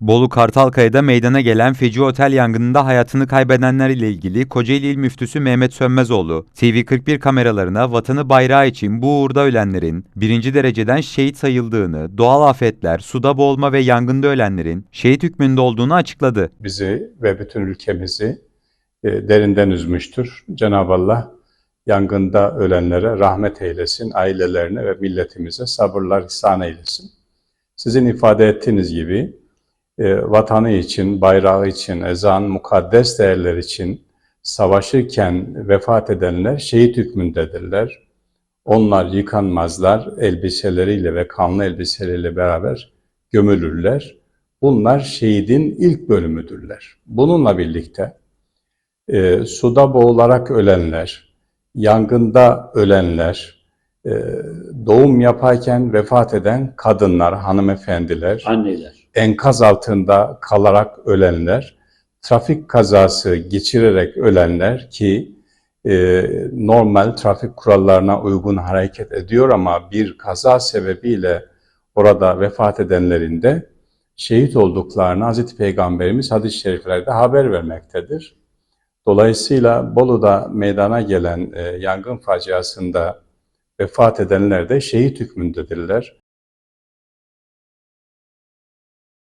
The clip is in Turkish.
Bolu Kartalkaya'da meydana gelen feci otel yangınında hayatını kaybedenler ile ilgili Kocaeli İl Müftüsü Mehmet Sönmezoğlu, TV41 kameralarına vatanı bayrağı için bu uğurda ölenlerin birinci dereceden şehit sayıldığını, doğal afetler, suda boğulma ve yangında ölenlerin şehit hükmünde olduğunu açıkladı. bizi ve bütün ülkemizi e, derinden üzmüştür. Cenab-ı Allah yangında ölenlere rahmet eylesin, ailelerine ve milletimize sabırlar ihsan eylesin. Sizin ifade ettiğiniz gibi vatanı için, bayrağı için, ezan, mukaddes değerler için savaşırken vefat edenler şehit hükmündedirler. Onlar yıkanmazlar, elbiseleriyle ve kanlı elbiseleriyle beraber gömülürler. Bunlar şehidin ilk bölümüdürler. Bununla birlikte e, suda boğularak ölenler, yangında ölenler, e, doğum yaparken vefat eden kadınlar, hanımefendiler, Anneler. Enkaz altında kalarak ölenler, trafik kazası geçirerek ölenler ki e, normal trafik kurallarına uygun hareket ediyor ama bir kaza sebebiyle orada vefat edenlerin de şehit olduklarını Hazreti Peygamberimiz hadis-i şeriflerde haber vermektedir. Dolayısıyla Bolu'da meydana gelen e, yangın faciasında vefat edenler de şehit hükmündedirler.